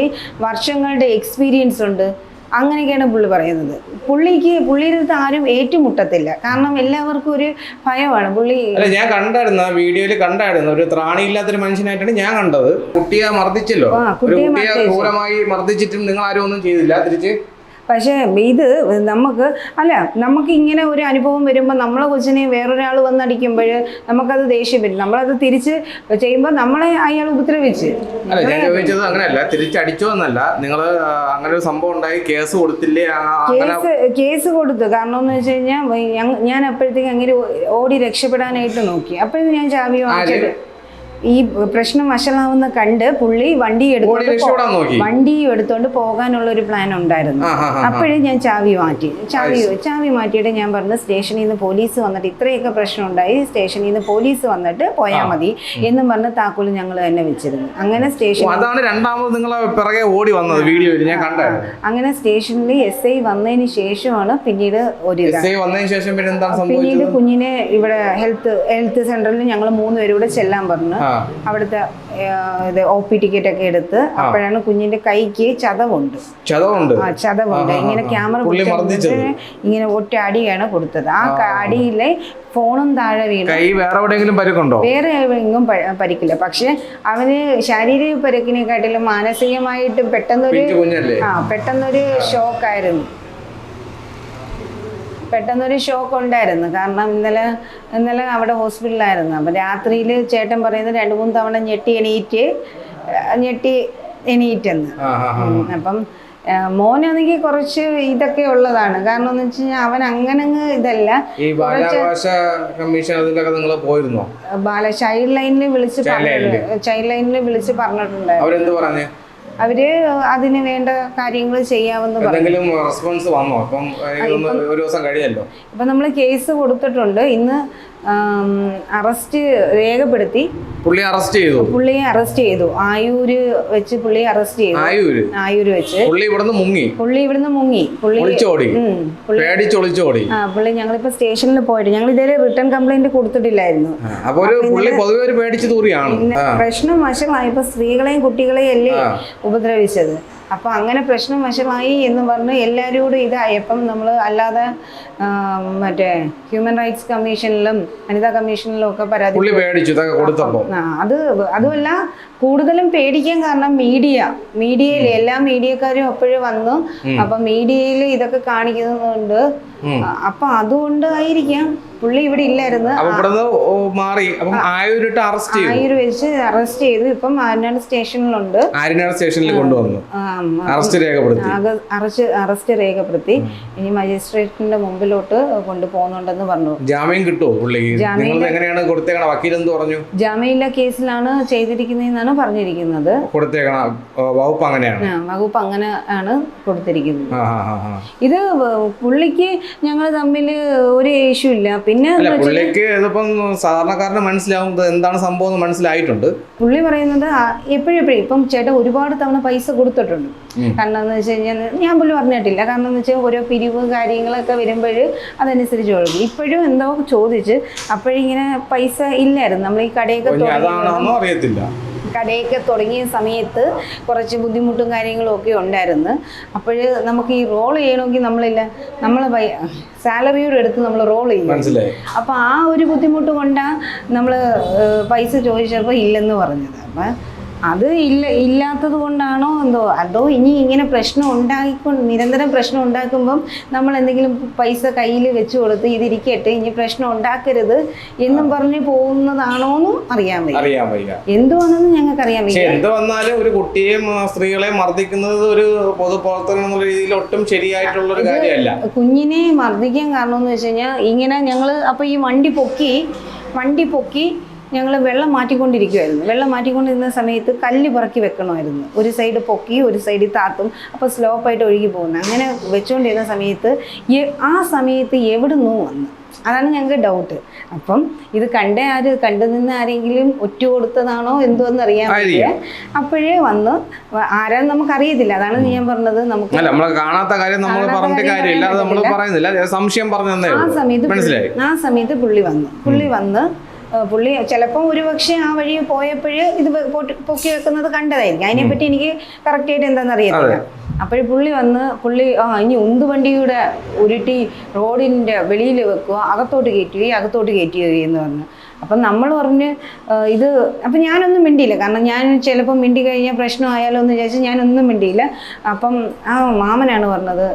Speaker 1: വർഷങ്ങളുടെ എക്സ്പീരിയൻസ് ഉണ്ട്. അങ്ങനെയൊക്കെയാണ് പുള്ളി പറയുന്നത്. പുള്ളിക്ക് പുള്ളിയുടെ അടുത്ത് ആരും ഏറ്റുമുട്ടത്തില്ല. കാരണം എല്ലാവർക്കും ഒരു ഭയമാണ്. പുള്ളി
Speaker 3: അല്ല ഞാൻ കണ്ടായിരുന്നു വീഡിയോയിൽ കണ്ടായിരുന്നു. ഒരു ത്രാണിയില്ലാത്തൊരു മനുഷ്യനായിട്ടാണ് ഞാൻ കണ്ടത്. കുട്ടിയെ മർദ്ദിച്ചല്ലോ.
Speaker 1: ആ, കുട്ടിയെ
Speaker 3: ക്രൂരമായി മർദ്ദിച്ചിട്ടും നിങ്ങൾ ആരും ഒന്നും ചെയ്തില്ല. തിരിച്ച്
Speaker 1: പക്ഷേ ഇത് നമുക്ക് അല്ല നമുക്ക് ഇങ്ങനെ ഒരു അനുഭവം വരുമ്പോൾ നമ്മളെ കൊച്ചിനെ വേറൊരാൾ വന്നടിക്കുമ്പോൾ നമുക്കത് ദേഷ്യം വരും നമ്മളത് തിരിച്ച് ചെയ്യുമ്പോൾ നമ്മളെ അയാൾ ഉപദ്രവിച്ച്.
Speaker 3: അല്ല ഞാൻ ചോദിച്ചത് അങ്ങനെയല്ല തിരിച്ചടിച്ചോ എന്നല്ല. നിങ്ങൾ അങ്ങനെ ഒരു സംഭവം ഉണ്ടായി കേസ് കൊടുത്തില്ലേ?
Speaker 1: കേസ് കേസ് കൊടുത്തു. കാരണം എന്ന് വെച്ച് കഴിഞ്ഞാൽ ഞാൻ അപ്പോഴത്തേക്ക് അങ്ങനെ ഓടി രക്ഷപ്പെടാനായിട്ട് നോക്കി. അപ്പോഴത്തേക്ക് ഞാൻ ചാവി വാങ്ങിച്ചിട്ട് ഈ പ്രശ്നം വഷളാവുന്ന കണ്ട് പുള്ളി വണ്ടി എടുത്തോണ്ട് വണ്ടി എടുത്തോണ്ട് പോകാനുള്ള ഒരു പ്ലാൻ ഉണ്ടായിരുന്നു. അപ്പോഴേ ഞാൻ ചാവി മാറ്റി. ചാവി ചാവി മാറ്റിയിട്ട് ഞാൻ പറഞ്ഞു സ്റ്റേഷനിൽ നിന്ന് പോലീസ് വന്നിട്ട് ഇത്രയൊക്കെ പ്രശ്നം ഉണ്ടായി സ്റ്റേഷനിൽ നിന്ന് പോലീസ് വന്നിട്ട് പോയാൽ മതി. എന്നും പറഞ്ഞ് താക്കോൽ ഞങ്ങൾ തന്നെ വെച്ചിരുന്നു. അങ്ങനെ സ്റ്റേഷൻ
Speaker 3: അതാണ് രണ്ടാമത് നിങ്ങളെ പിറകെ ഓടി വന്നത് വീഡിയോയിൽ ഞാൻ കണ്ടായിരുന്നു
Speaker 1: അങ്ങനെ സ്റ്റേഷനിൽ എസ് ഐ വന്നതിന് ശേഷമാണ് പിന്നീട് ഒരു പിന്നീട് കുഞ്ഞിനെ ഇവിടെ ഹെൽത്ത് ഹെൽത്ത് സെന്ററിൽ ഞങ്ങൾ മൂന്നുപേരും കൂടെ ചെല്ലാൻ പറഞ്ഞു. അവിടുത്തെ ഇത് ഒ പി ടിക്കറ്റ് ഒക്കെ എടുത്ത് അപ്പോഴാണ് കുഞ്ഞിന്റെ കൈക്ക് ചതവുണ്ട്.
Speaker 3: ചതവുണ്ട്.
Speaker 1: ആ ചതവുണ്ട്. ഇങ്ങനെ ക്യാമറ ഇങ്ങനെ ഒറ്റ അടിയാണ് കൊടുത്തത്. ആ അടിയിലെ ഫോണും താഴെ വീണു.
Speaker 3: കൈ വേറെ എവിടെയെങ്കിലും പരിക്കുണ്ടോ?
Speaker 1: വേറെ എവിടെയെങ്കിലും പരിക്കില്ല. പക്ഷെ അവന് ശാരീരിക പരിക്കിനെക്കാട്ടിലും മാനസികമായിട്ട് പെട്ടെന്നൊരു ആ പെട്ടെന്നൊരു ഷോക്കായിരുന്നു പെട്ടെന്നൊരു ഷോക്ക് ഉണ്ടായിരുന്നു. കാരണം ഇന്നലെ ഇന്നലെ അവിടെ ഹോസ്പിറ്റലിലായിരുന്നു അപ്പം രാത്രിയിൽ ചേട്ടൻ പറയുന്നത് രണ്ട് മൂന്ന് തവണ ഞെട്ടി എണീറ്റ് ഞെട്ടി എണീറ്റെന്ന്. അപ്പം മോനാണെങ്കിൽ കുറച്ച് ഇതൊക്കെ ഉള്ളതാണ്. കാരണം എന്ന് വെച്ച് കഴിഞ്ഞാൽ അവൻ അങ്ങനെ ഇതല്ല. ബാല ചൈൽഡ് ലൈനിൽ വിളിച്ച്. പറഞ്ഞിട്ടുണ്ട് ചൈൽഡ് ലൈനിൽ വിളിച്ച് പറഞ്ഞിട്ടുണ്ടായിരുന്നു. അവർ അതിന് വേണ്ട കാര്യങ്ങൾ ചെയ്യാമെന്ന് പറഞ്ഞു
Speaker 3: എന്തെങ്കിലും റെസ്പോൺസ് വന്നോ? അപ്പം ഒരു ദിവസം കഴിയല്ലോ.
Speaker 1: ഇപ്പൊ നമ്മൾ കേസ് കൊടുത്തിട്ടുണ്ട്. ഇന്ന് അറസ്റ്റ് രേഖപ്പെടുത്തി.
Speaker 3: പുള്ളി അറസ്റ്റ് ചെയ്തു.
Speaker 1: പുള്ളിയെ അറസ്റ്റ് ചെയ്തു. ആയൂര് വെച്ച് പുള്ളിയെ അറസ്റ്റ് ചെയ്തു.
Speaker 3: ആയൂര്?
Speaker 1: ആയൂര് വെച്ച്.
Speaker 3: പുള്ളി ഇവിടുന്ന് മുങ്ങി.
Speaker 1: പുള്ളി ഇവിടുന്ന് മുങ്ങി. പുള്ളി
Speaker 3: പേടിച്ചൊളിച്ചോടി.
Speaker 1: ആ പുള്ളി ഞങ്ങളിപ്പോ സ്റ്റേഷനിൽ പോയിട്ട് ഞങ്ങൾ ഇതേ റിട്ടേൺ കംപ്ലൈന്റ് കൊടുത്തിട്ടില്ലായിരുന്നു.
Speaker 3: അപ്പോൾ അപ്പൊ ഒരു പുള്ളി പൊതുവെ ഒരു പേടിച്ച് തൂറിയാണ്
Speaker 1: പ്രശ്നം വശങ്ങളായി. ഇപ്പൊ സ്ത്രീകളെയും കുട്ടികളെയും അല്ലേ ഉപദ്രവിച്ചത്? അപ്പൊ അങ്ങനെ പ്രശ്നം വശമായി എന്ന് പറഞ്ഞ് എല്ലാവരും കൂടെ ഇതായപ്പം നമ്മൾ അല്ലാതെ മറ്റേ ഹ്യൂമൻ റൈറ്റ്സ് കമ്മീഷനിലും വനിതാ കമ്മീഷനിലും ഒക്കെ പരാതി അത് അതുമല്ല കൂടുതലും പേടിക്കാൻ കാരണം മീഡിയ. മീഡിയയിൽ എല്ലാ മീഡിയക്കാരും അപ്പോഴും വന്നു അപ്പൊ മീഡിയയിൽ ഇതൊക്കെ കാണിക്കുന്നുണ്ട് അപ്പൊ അതുകൊണ്ടായിരിക്കാം പുള്ളി ഇവിടെ ഇല്ലായിരുന്നു.
Speaker 3: മാറി. അറസ്റ്റ് ചെയ്തു.
Speaker 1: ആയൂർ വെച്ച് അറസ്റ്റ് ചെയ്തു. ഇപ്പം ആര്യനാട് സ്റ്റേഷനിലുണ്ട്.
Speaker 3: ആര്യനാട് സ്റ്റേഷനിൽ കൊണ്ടുവന്നു. അറസ്റ്റ് രേഖപ്പെടുത്തി.
Speaker 1: അറസ്റ്റ് അറസ്റ്റ് രേഖപ്പെടുത്തി. ഇനി മജിസ്ട്രേറ്റിന്റെ മുമ്പിലോട്ട് കൊണ്ടുപോകുന്നുണ്ടെന്ന് പറഞ്ഞു.
Speaker 3: ജാമ്യം കിട്ടുമോ പുള്ളിക്ക് എങ്ങനെയാണ് കൊടുത്തേക്കണ വക്കീൽ എന്ത് പറഞ്ഞു?
Speaker 1: ജാമ്യമില്ല കേസിലാണ് ചെയ്തിരിക്കുന്നതെന്നാണ് പറഞ്ഞിരിക്കുന്നത്.
Speaker 3: കൊടുത്തേക്കണ വകുപ്പ് അങ്ങനെയാണ്.
Speaker 1: വകുപ്പ് അങ്ങനെ ആണ് കൊടുത്തിരിക്കുന്നത്. ഇത് പുള്ളിക്ക് ഞങ്ങൾ തമ്മിൽ ഒരു ഇഷ്യൂ ഇല്ല. പിന്നെ
Speaker 3: പുള്ളിക്ക് ഇതിപ്പം സാധാരണക്കാരന് മനസ്സിലാവുന്നത് എന്താണ് സംഭവം മനസ്സിലായിട്ടുണ്ട്.
Speaker 1: പുള്ളി പറയുന്നത് എപ്പോഴും എപ്പോഴും ഇപ്പം ചേട്ടൻ ഒരുപാട് തവണ പൈസ കൊടുത്തിട്ടുണ്ട്. കാരണം എന്ന് വെച്ച് കഴിഞ്ഞാൽ ഞാൻ പുള്ളി പറഞ്ഞിട്ടില്ല. കാരണം എന്ന് വെച്ചാൽ ഓരോ പിരിവ് കാര്യങ്ങളൊക്കെ വരുമ്പോൾ അതനുസരിച്ച് കൊടുക്കും. ഇപ്പോഴും എന്തോ ചോദിച്ച് അപ്പോഴിങ്ങനെ പൈസ ഇല്ലായിരുന്നു. നമ്മൾ ഈ കടയൊക്കെ
Speaker 3: അറിയത്തില്ല
Speaker 1: കടയൊക്കെ തുടങ്ങിയ സമയത്ത് കുറച്ച് ബുദ്ധിമുട്ടും കാര്യങ്ങളും ഒക്കെ ഉണ്ടായിരുന്നു. അപ്പോൾ നമുക്ക് ഈ റോൾ ചെയ്യണമെങ്കിൽ നമ്മളില്ല നമ്മൾ സാലറിയോട് എടുത്ത് നമ്മൾ റോൾ ചെയ്യും. അപ്പോൾ ആ ഒരു ബുദ്ധിമുട്ട് കൊണ്ടാണ് നമ്മൾ പൈസ ചോദിച്ചപ്പോൾ ഇല്ലെന്ന് പറഞ്ഞത്. അപ്പം അത് ഇല്ല ഇല്ലാത്തത് കൊണ്ടാണോ എന്തോ? അതോ ഇനി ഇങ്ങനെ പ്രശ്നം ഉണ്ടാക്കിക്കൊണ്ട് നിരന്തരം പ്രശ്നം ഉണ്ടാക്കുമ്പം നമ്മൾ എന്തെങ്കിലും പൈസ കയ്യിൽ വെച്ച് കൊടുത്ത് ഇതിരിക്കട്ടെ ഇനി പ്രശ്നം ഉണ്ടാക്കരുത് എന്നും പറഞ്ഞ് പോകുന്നതാണോ എന്നും അറിയാൻ വയ്യ.
Speaker 3: അറിയാൻ വയ്യ.
Speaker 1: എന്തുവാണെന്ന് ഞങ്ങൾക്ക് അറിയാൻ വയ്യ.
Speaker 3: എന്ത് വന്നാലും ഒരു കുട്ടിയെയും സ്ത്രീകളെ സ്ത്രീകളെയും മർദ്ദിക്കുന്നത് ഒരു പൊതുപ്രവർത്തനം എന്നുള്ള രീതിയിൽ ഒട്ടും ശരിയായിട്ടുള്ള ഒരു കാര്യമല്ല.
Speaker 1: കുഞ്ഞിനെ മർദ്ദിക്കാൻ കാരണം എന്ന് വെച്ച് കഴിഞ്ഞാൽ ഇങ്ങനെ ഞങ്ങൾ അപ്പോൾ ഈ വണ്ടി പൊക്കി വണ്ടി പൊക്കി ഞങ്ങൾ വെള്ളം മാറ്റിക്കൊണ്ടിരിക്കുമായിരുന്നു വെള്ളം മാറ്റിക്കൊണ്ടിരുന്ന സമയത്ത് കല്ല് പറക്കി വെക്കണമായിരുന്നു. ഒരു സൈഡ് പൊക്കി ഒരു സൈഡിൽ താത്തും. അപ്പോൾ സ്ലോപ്പായിട്ട് ഒഴുകി പോകുന്നു അങ്ങനെ വെച്ചുകൊണ്ടിരുന്ന സമയത്ത് ആ സമയത്ത് എവിടുന്നു വന്നു. അതാണ് ഞങ്ങൾക്ക് ഡൗട്ട് അപ്പം ഇത് കണ്ട ആര് കണ്ടു നിന്ന് ആരെങ്കിലും ഒറ്റ കൊടുത്തതാണോ എന്തോ എന്ന് അറിയാൻ പറ്റില്ല അപ്പോഴേ വന്ന്. ആരാന്ന് നമുക്ക് അറിയത്തില്ല അതാണ് ഞാൻ പറഞ്ഞത്. നമുക്ക്
Speaker 3: നമ്മൾ കാണാത്ത കാര്യം നമ്മൾ പറഞ്ഞിട്ട് കാര്യമില്ല. നമ്മൾ പറയുന്നില്ല. സംശയം പറഞ്ഞു
Speaker 1: ആ സമയത്ത് ആ സമയത്ത് പുള്ളി വന്നു. പുള്ളി വന്ന് പുള്ളി ചിലപ്പം ഒരു പക്ഷേ ആ വഴി പോയപ്പോഴ് ഇത് പൊക്കി വെക്കുന്നത് കണ്ടതായിരിക്കും. അതിനെപ്പറ്റി എനിക്ക് കറക്റ്റായിട്ട് എന്താണെന്ന് അറിയത്തില്ല. അപ്പോഴും പുള്ളി വന്ന് പുള്ളി ആ ഇനി ഉന്തുവണ്ടിയുടെ ഉരുട്ടി റോഡിന്റെ വെളിയിൽ വെക്കുക അകത്തോട്ട് കയറ്റുകയും അകത്തോട്ട് കയറ്റുകയും എന്ന് പറഞ്ഞു. അപ്പം നമ്മൾ പറഞ്ഞ് ഇത് അപ്പം ഞാനൊന്നും മിണ്ടിയില്ല. കാരണം ഞാൻ ചിലപ്പം മിണ്ടി കഴിഞ്ഞാൽ പ്രശ്നമായാലോ എന്ന് വിചാരിച്ച് ഞാനൊന്നും മിണ്ടിയില്ല. അപ്പം ആ മാമനാണ് പറഞ്ഞത്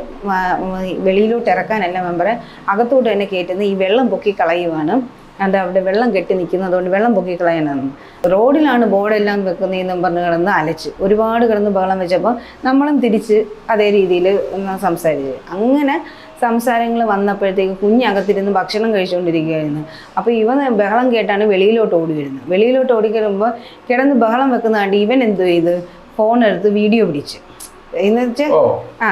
Speaker 1: വെളിയിലോട്ട് ഇറക്കാനല്ല മെമ്പറെ അകത്തോട്ട് തന്നെ കയറ്റുന്നത് ഈ വെള്ളം പൊക്കി കളയുവാണ്. അത് അവിടെ വെള്ളം കെട്ടി നിൽക്കുന്നതുകൊണ്ട് വെള്ളം പൊക്കി കളയാനാണ്. റോഡിലാണ് ബോർഡെല്ലാം വെക്കുന്നതെന്നും പറഞ്ഞ് കിടന്ന് അലച്ച് ഒരുപാട് കിടന്ന് ബഹളം വെച്ചപ്പോൾ നമ്മളും തിരിച്ച് അതേ രീതിയിൽ സംസാരിച്ചു. അങ്ങനെ സംസാരങ്ങൾ വന്നപ്പോഴത്തേക്ക് കുഞ്ഞകത്തിരുന്ന് ഭക്ഷണം കഴിച്ചുകൊണ്ടിരിക്കുകയായിരുന്നു. അപ്പോൾ ഇവൻ ബഹളം കേട്ടാണ് വെളിയിലോട്ട് ഓടി വരുന്നത് വെളിയിലോട്ട് ഓടി കിടന്ന് ബഹളം വെക്കുന്നതാണ്ട് ഇവൻ എന്തു ചെയ്ത്? ഫോൺ എടുത്ത് വീഡിയോ പിടിച്ച്. എന്ന് വെച്ചാൽ ആ.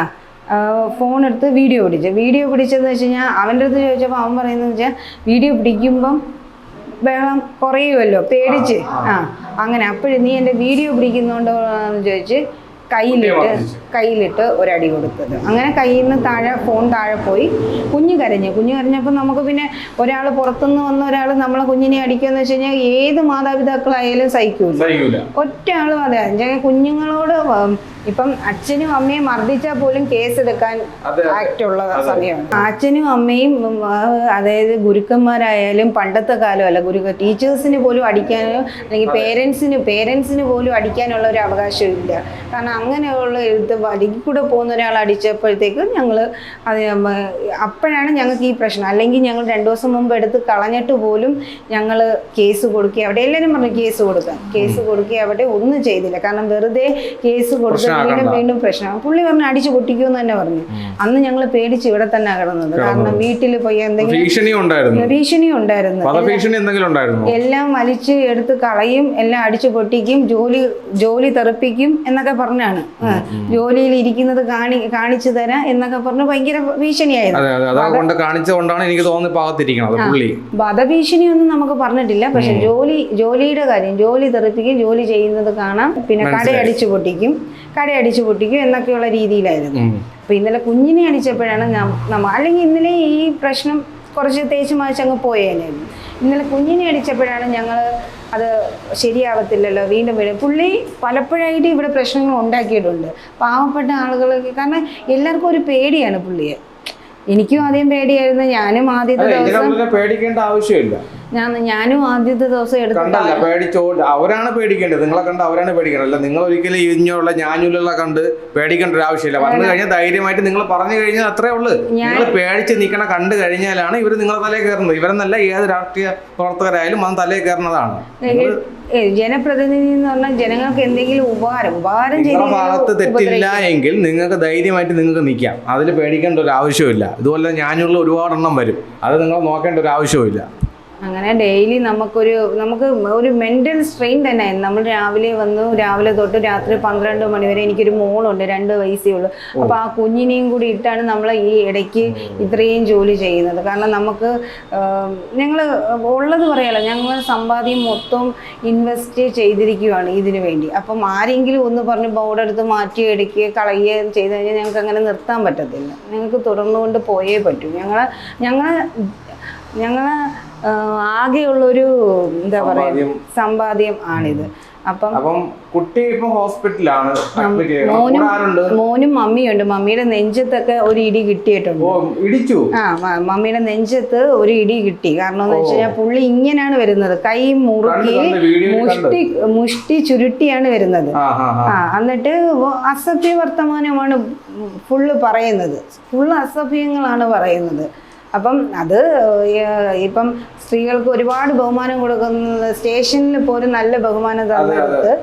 Speaker 1: ഫോൺ എടുത്ത് വീഡിയോ പിടിച്ചു. വീഡിയോ പിടിച്ചതെന്ന് വെച്ച് കഴിഞ്ഞാൽ അവന്റെ അടുത്ത് ചോദിച്ചപ്പോൾ അവൻ പറയുന്നത് വെച്ചാൽ വീഡിയോ പിടിക്കുമ്പം ബഹളം കുറയുമല്ലോ പേടിച്ച്. ആ അങ്ങനെ. അപ്പോഴും നീ എന്റെ വീഡിയോ പിടിക്കുന്നുണ്ടോന്ന് ചോദിച്ച് കയ്യിലിട്ട്. കയ്യിലിട്ട് ഒരടി കൊടുത്തത്. അങ്ങനെ കയ്യിൽ നിന്ന് താഴെ ഫോൺ താഴെ പോയി. കുഞ്ഞ് കരഞ്ഞു. കുഞ്ഞ് കരഞ്ഞപ്പോൾ നമുക്ക് പിന്നെ ഒരാൾ പുറത്തുനിന്ന് വന്ന ഒരാൾ നമ്മളെ കുഞ്ഞിനെ അടിക്കുമെന്ന് വെച്ച് കഴിഞ്ഞാൽ ഏത് മാതാപിതാക്കളായാലും സഹിക്കൂല. ഒറ്റ ആളും അതെ. കുഞ്ഞുങ്ങളോട് ഇപ്പം അച്ഛനും അമ്മയും മർദ്ദിച്ചാൽ പോലും
Speaker 3: കേസ്
Speaker 1: എടുക്കാൻ ഉള്ള സമയമാണ്. അച്ഛനും അമ്മയും അതായത് ഗുരുക്കന്മാരായാലും പണ്ടത്തെ കാലം അല്ല ഗുരു ടീച്ചേഴ്സിന് പോലും അടിക്കാനോ അല്ലെങ്കിൽ പേരൻസിന് പേരൻസിന് പോലും അടിക്കാനുള്ള ഒരു അവകാശം ഇല്ല കാരണം അങ്ങനെയുള്ള എഴുത്ത് വഴിക്ക് കൂടെ പോകുന്ന ഒരാൾ അടിച്ചപ്പോഴത്തേക്ക് ഞങ്ങൾ അത് അപ്പോഴാണ് ഞങ്ങൾക്ക് ഈ പ്രശ്നം. അല്ലെങ്കിൽ ഞങ്ങൾ രണ്ടു ദിവസം മുമ്പ് എടുത്ത് കളഞ്ഞിട്ട് പോലും ഞങ്ങൾ കേസ് കൊടുക്കുക അവിടെ എല്ലാവരും പറഞ്ഞു കേസ് കൊടുക്കാം കേസ് കൊടുക്കുക അവിടെ ഒന്നും ചെയ്തില്ല. കാരണം വെറുതെ കേസ് കൊടുത്ത് വീണ്ടും. വീണ്ടും പ്രശ്നം. പുള്ളി പറഞ്ഞു അടിച്ചു പൊട്ടിക്കുമെന്ന് തന്നെ പറഞ്ഞു. അന്ന് ഞങ്ങൾ പേടിച്ച് ഇവിടെ തന്നെ കിടന്നത്. കാരണം വീട്ടിൽ പോയി എന്തെങ്കിലും
Speaker 3: ഭീഷണി ഉണ്ടായിരുന്നു.
Speaker 1: ഭീഷണി ഉണ്ടായിരുന്നു.
Speaker 3: വധഭീഷണി എന്തെങ്കിലും ഉണ്ടായിരുന്നു?
Speaker 1: എല്ലാം വലിച്ച് എടുത്ത് കളയും എല്ലാം അടിച്ചു പൊട്ടിക്കും ജോലി ജോലി തെറിപ്പിക്കും എന്നൊക്കെ പറഞ്ഞാണ്. ജോലിയിൽ ഇരിക്കുന്നത് കാണി കാണിച്ചു തരാം എന്നൊക്കെ പറഞ്ഞ് ഭയങ്കര ഭീഷണിയായിരുന്നു.
Speaker 3: കാണിച്ചുകൊണ്ടാണ് എനിക്ക് തോന്നുന്നത് വധഭീഷണി
Speaker 1: വധഭീഷണിയൊന്നും നമുക്ക് പറഞ്ഞിട്ടില്ല. പക്ഷെ ജോലി ജോലിയുടെ കാര്യം ജോലി തെറിപ്പിക്കും ജോലി ചെയ്യുന്നത് കാണാം. പിന്നെ കടയടിച്ചു പൊട്ടിക്കും. കടയടിച്ചു പൊട്ടിക്കും എന്നൊക്കെയുള്ള രീതിയിലായിരുന്നു. അപ്പൊ ഇന്നലെ കുഞ്ഞിനെ അടിച്ചപ്പോഴാണ് ഞാൻ നമ്മ അല്ലെങ്കിൽ ഇന്നലെ ഈ പ്രശ്നം കുറച്ച് തേച്ച് മാച്ച് അങ്ങ് പോയേനായിരുന്നു ഇന്നലെ കുഞ്ഞിനെ അടിച്ചപ്പോഴാണ് ഞങ്ങൾ അത് ശരിയാവത്തില്ലല്ലോ വീണ്ടും വീണ്ടും. പുള്ളി പലപ്പോഴായിട്ട് ഇവിടെ പ്രശ്നങ്ങൾ ഉണ്ടാക്കിയിട്ടുണ്ട്. പാവപ്പെട്ട ആളുകൾക്ക് കാരണം എല്ലാവർക്കും ഒരു പേടിയാണ് പുള്ളിയെ. എനിക്കും ആദ്യം പേടിയായിരുന്നു ഞാനും ആദ്യത്തെ ദിവസം
Speaker 3: പേടിക്കേണ്ട ആവശ്യമില്ല.
Speaker 1: ഞാൻ ഞാനും ആദ്യത്തെ ദിവസം എടുത്ത
Speaker 3: കണ്ടല്ല പേടിച്ചോ അവരാണ് പേടിക്കേണ്ടത്. നിങ്ങളെ കണ്ട് അവരാണ് പേടിക്കേണ്ടത്. അല്ല നിങ്ങൾ ഒരിക്കലും ഇഞ്ഞുള്ള ഞാനുള്ള കണ്ട് പേടിക്കേണ്ട ഒരു ആവശ്യമില്ല. വന്നു കഴിഞ്ഞാൽ ധൈര്യമായിട്ട് നിങ്ങൾ പറഞ്ഞു കഴിഞ്ഞാൽ അത്രേ ഉള്ളൂ. നിങ്ങൾ പേടിച്ച് നിൽക്കണ കണ്ടു കഴിഞ്ഞാലാണ് ഇവർ നിങ്ങളെ തലേ കയറുന്നത്. ഇവരെന്നല്ല ഏത് രാഷ്ട്രീയ പ്രവർത്തകരായാലും അത് തലേ കയറുന്നതാണ്.
Speaker 1: ജനപ്രതിനിധി എന്ന് പറഞ്ഞാൽ ജനങ്ങൾക്ക് എന്തെങ്കിലും ഉപകാരം ഉപകാരം
Speaker 3: നിങ്ങളുടെ ഭാഗത്ത്
Speaker 1: ചെയ്ത്
Speaker 3: തെറ്റില്ല എങ്കിൽ നിങ്ങൾക്ക് ധൈര്യമായിട്ട് നിങ്ങൾക്ക് നിൽക്കാം. അതിൽ പേടിക്കേണ്ട ഒരു ആവശ്യമില്ല. ഇതുപോലെ ഞാനുള്ള ഒരുപാടെണ്ണം വരും. അത് നിങ്ങൾ നോക്കേണ്ട ഒരു ആവശ്യമില്ല
Speaker 1: അങ്ങനെ ഡെയിലി നമുക്കൊരു നമുക്ക് ഒരു മെന്റൽ സ്ട്രെയിൻ തന്നെ. നമ്മൾ രാവിലെ വന്നു രാവിലെ തൊട്ട് രാത്രി പന്ത്രണ്ട് മണിവരെ എനിക്കൊരു മോളുണ്ട് രണ്ട് വയസ്സേ ഉള്ളൂ. അപ്പൊ ആ കുഞ്ഞിനെയും കൂടി ഇട്ടാണ് നമ്മൾ ഈ ഇടയ്ക്ക് ഇത്രയും ജോലി ചെയ്യുന്നത്. കാരണം നമുക്ക് ഞങ്ങൾ ഉള്ളത് പറയാലോ ഞങ്ങൾ സമ്പാദ്യം മൊത്തം ഇൻവെസ്റ്റ് ചെയ്തിരിക്കുകയാണ് ഇതിനു വേണ്ടി. അപ്പം ആരെങ്കിലും ഒന്ന് പറഞ്ഞ് ബോർഡ് എടുത്ത് മാറ്റി എടുക്കുകയോ കളയുകയോ ചെയ്ത് കഴിഞ്ഞാൽ ഞങ്ങൾക്ക് അങ്ങനെ നിർത്താൻ പറ്റത്തില്ല. ഞങ്ങൾക്ക് തുടർന്നുകൊണ്ട് പോയേ പറ്റൂ. ഞങ്ങൾ ഞങ്ങൾ ഞങ്ങൾ ആകെയുള്ളൊരു എന്താ പറയുക
Speaker 3: സമ്പാദ്യം.
Speaker 1: ആണിത്. അപ്പം
Speaker 3: അപ്പം കുട്ടി ഇപ്പൊ ഹോസ്പിറ്റലാണ് മോനും
Speaker 1: മോനും
Speaker 3: മമ്മിയും ഉണ്ട്
Speaker 1: മോനും മമ്മിയുണ്ട്. മമ്മിയുടെ നെഞ്ചത്തൊക്കെ ഒരു ഇടി കിട്ടിയിട്ടുണ്ട്.
Speaker 3: ഇടിച്ചു?
Speaker 1: ആ മമ്മിയുടെ നെഞ്ചത്ത് ഒരു ഇടി കിട്ടി. കാരണം എന്ന് വെച്ച് കഴിഞ്ഞാൽ പുള്ളി ഇങ്ങനെയാണ് വരുന്നത്. കൈ മുറുക്കി. മുഷ്ടി മുഷ്ടി ചുരുട്ടിയാണ് വരുന്നത്.
Speaker 3: ആ
Speaker 1: എന്നിട്ട് അസഭ്യ വർത്തമാനമാണ് ഫുള്ള് പറയുന്നത്. ഫുള്ള് അസഭ്യങ്ങളാണ് പറയുന്നത്. അപ്പം അത് ഇപ്പം സ്ത്രീകൾക്ക് ഒരുപാട് ബഹുമാനം കൊടുക്കുന്ന സ്റ്റേഷനിൽ പോലും നല്ല ബഹുമാനം തന്നിടത്ത്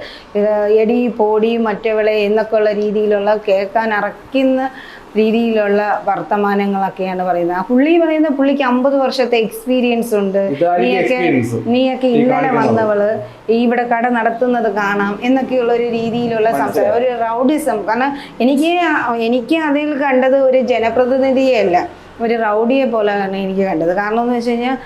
Speaker 1: എടി പോടി മറ്റവളെ എന്നൊക്കെ ഉള്ള രീതിയിലുള്ള കേൾക്കാൻ അറക്കുന്ന രീതിയിലുള്ള വർത്തമാനങ്ങളൊക്കെയാണ് പറയുന്നത്. ആ പുള്ളി പറയുന്ന പുള്ളിക്ക് അമ്പത് വർഷത്തെ എക്സ്പീരിയൻസ് ഉണ്ട്. നീയൊക്കെ. നീയൊക്കെ ഇന്നലെ വന്നവൾ ഈ ഇവിടെ കട നടത്തുന്നത് കാണാം എന്നൊക്കെയുള്ള ഒരു രീതിയിലുള്ള സംസാരം. ഒരു റൗഡിസം കാരണം എനിക്ക് എനിക്ക് അതിൽ കണ്ടത് ഒരു ജനപ്രതിനിധിയെ അല്ല. ഒരു റൗഡിയെ പോലെയാണ് എനിക്ക് കണ്ടത്. കാരണം എന്ന് വെച്ച് കഴിഞ്ഞാൽ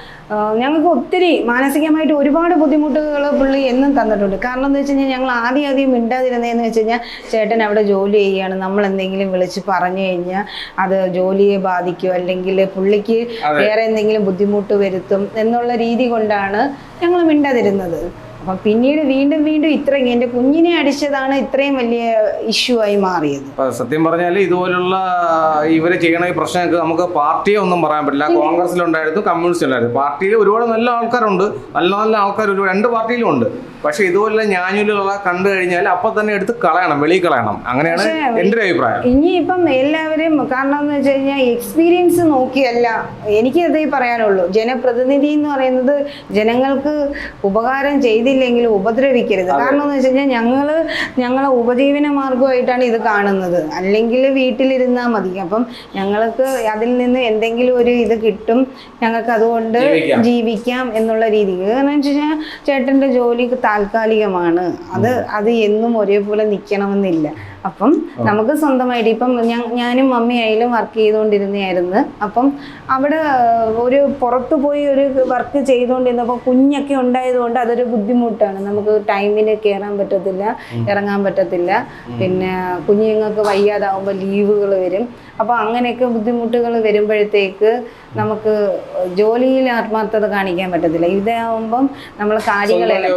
Speaker 1: ഞങ്ങൾക്ക് ഒത്തിരി മാനസികമായിട്ട് ഒരുപാട് ബുദ്ധിമുട്ടുകൾ പുള്ളി എന്നും തന്നിട്ടുണ്ട്. കാരണം എന്ന് വെച്ച് കഴിഞ്ഞാൽ ഞങ്ങൾ ആദ്യം ആദ്യം മിണ്ടാതിരുന്നതെന്ന് വെച്ച് കഴിഞ്ഞാൽ ചേട്ടൻ അവിടെ ജോലി ചെയ്യുകയാണ്. നമ്മൾ എന്തെങ്കിലും വിളിച്ച് പറഞ്ഞു കഴിഞ്ഞാൽ അത് ജോലിയെ ബാധിക്കും. അല്ലെങ്കിൽ പുള്ളിക്ക് വേറെ എന്തെങ്കിലും ബുദ്ധിമുട്ട് വരുത്തും എന്നുള്ള രീതി കൊണ്ടാണ് ഞങ്ങൾ മിണ്ടാതിരുന്നത്. അപ്പം പിന്നീട് വീണ്ടും വീണ്ടും ഇത്രയും എന്റെ കുഞ്ഞിനെ അടിച്ചതാണ് ഇത്രയും വലിയ ഇഷ്യൂ ആയി മാറിയത്.
Speaker 3: സത്യം പറഞ്ഞാൽ ഇതുപോലുള്ള ഇവർ ചെയ്യണ ഈ പ്രശ്നങ്ങൾക്ക് നമുക്ക് പാർട്ടിയെ ഒന്നും പറയാൻ പറ്റില്ല. കോൺഗ്രസിലുണ്ടായിരുന്നു കമ്മ്യൂണിസ്റ്റിലുണ്ടായിരുന്നു പാർട്ടിയിൽ ഒരുപാട് നല്ല ആൾക്കാരുണ്ട്. നല്ല നല്ല ആൾക്കാർ ഒരു രണ്ട് പാർട്ടിയിലും ഉണ്ട്. പക്ഷെ ഇതുപോലെ ഞാഞ്ഞൂലുള്ള കണ്ടു കഴിഞ്ഞാൽ അപ്പൊ തന്നെ എടുത്ത് കളയണം വെളിയിൽ കളയണം. അങ്ങനെയാണ്
Speaker 1: എന്റെ
Speaker 3: എന്റെ ഒരു അഭിപ്രായം.
Speaker 1: ഇനിയിപ്പം എല്ലാവരും കാരണം എന്ന് വെച്ച് കഴിഞ്ഞാൽ എക്സ്പീരിയൻസ് നോക്കിയല്ല. എനിക്ക് അതേ പറയാനുള്ളൂ. ജനപ്രതിനിധി എന്ന് പറയുന്നത് ജനങ്ങൾക്ക് ഉപകാരം ചെയ്തില്ലെങ്കിൽ ഉപദ്രവിക്കരുത്. കാരണം എന്ന് വെച്ച് കഴിഞ്ഞാൽ ഞങ്ങൾ ഞങ്ങളെ ഉപജീവന മാർഗമായിട്ടാണ് ഇത് കാണുന്നത്. അല്ലെങ്കിൽ വീട്ടിലിരുന്നാൽ മതി. അപ്പം ഞങ്ങൾക്ക് അതിൽ നിന്ന് എന്തെങ്കിലും ഒരു ഇത് കിട്ടും. ഞങ്ങൾക്ക് അതുകൊണ്ട്
Speaker 3: ജീവിക്കാം.
Speaker 1: ജീവിക്കാം എന്നുള്ള രീതിക്ക്. കാരണം വെച്ച് കഴിഞ്ഞാൽ ചേട്ടന്റെ ജോലി താൽക്കാലികമാണ്. അത് അത് എന്നും ഒരേപോലെ നിൽക്കണമെന്നില്ല അപ്പം നമുക്ക് സ്വന്തമായിട്ട് ഇപ്പം ഞാനും മമ്മി ആയാലും വർക്ക് ചെയ്തുകൊണ്ടിരുന്നതായിരുന്നു. അപ്പം അവിടെ ഒരു പുറത്തു പോയി ഒരു വർക്ക് ചെയ്തുകൊണ്ടിരുന്നപ്പോൾ കുഞ്ഞൊക്കെ ഉണ്ടായതുകൊണ്ട് അതൊരു ബുദ്ധിമുട്ടാണ്. നമുക്ക് ടൈമിന് കയറാൻ പറ്റത്തില്ല ഇറങ്ങാൻ പറ്റത്തില്ല. പിന്നെ കുഞ്ഞുങ്ങൾക്ക് വയ്യാതാവുമ്പോൾ ലീവുകൾ വരും. അപ്പോൾ അങ്ങനെയൊക്കെ ബുദ്ധിമുട്ടുകൾ വരുമ്പോഴത്തേക്ക് നമുക്ക് ജോലിയിൽ ആത്മാർത്ഥത കാണിക്കാൻ പറ്റത്തില്ല. ഇതാവുമ്പം നമ്മൾ കാര്യങ്ങളെല്ലാം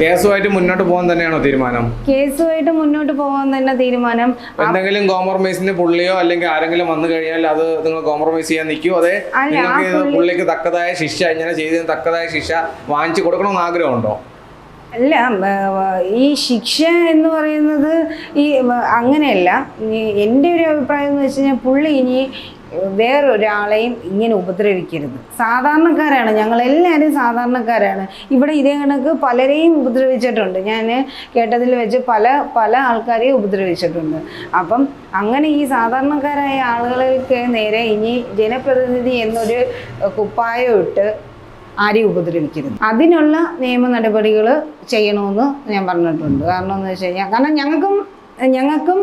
Speaker 3: കേസുമായിട്ട് മുന്നോട്ട് പോകാൻ തന്നെയാണോ തീരുമാനം?
Speaker 1: കേസുമായിട്ട് മുന്നോട്ട് പോകാൻ തന്നെ തീരുമാനം.
Speaker 3: എന്തെങ്കിലും കോംപ്രമൈസിന് പുള്ളിയോ അല്ലെങ്കിൽ ആരെങ്കിലും വന്നു കഴിഞ്ഞാൽ അത് നിങ്ങൾ കോംപ്രമൈസ് ചെയ്യാൻ നിൽക്കുമോ അതെ നിങ്ങൾക്ക് പുള്ളിക്ക് തക്കതായ ശിക്ഷ ഇങ്ങനെ ചെയ്തതിന് തക്കതായ ശിക്ഷ വാങ്ങിച്ചു കൊടുക്കണമെന്ന് ആഗ്രഹമുണ്ടോ?
Speaker 1: അല്ല ഈ ശിക്ഷ എന്ന് പറയുന്നത് ഈ അങ്ങനെയല്ല. എന്റെ ഒരു അഭിപ്രായം എന്ന് വെച്ച് കഴിഞ്ഞാൽ പുള്ളി ഇനി വേറൊരാളെയും ഇങ്ങനെ ഉപദ്രവിക്കരുത്. സാധാരണക്കാരാണ് ഞങ്ങളെല്ലാവരും സാധാരണക്കാരാണ്. ഇവിടെ ഇതേ കണക്ക് പലരെയും ഉപദ്രവിച്ചിട്ടുണ്ട്. ഞാൻ കേട്ടതിൽ വെച്ച് പല പല ആൾക്കാരെയും ഉപദ്രവിച്ചിട്ടുണ്ട്. അപ്പം അങ്ങനെ ഈ സാധാരണക്കാരായ ആളുകൾക്ക് നേരെ ഇനി ജനപ്രതിനിധി എന്നൊരു കുപ്പായം ഇട്ട് ആരെയും ഉപദ്രവിക്കരുത്. അതിനുള്ള നിയമ നടപടികൾ ചെയ്യണമെന്ന് ഞാൻ പറഞ്ഞിട്ടുണ്ട്. കാരണം എന്ന് വെച്ച് കഴിഞ്ഞാൽ കാരണം ഞങ്ങൾക്കും ഞങ്ങൾക്കും.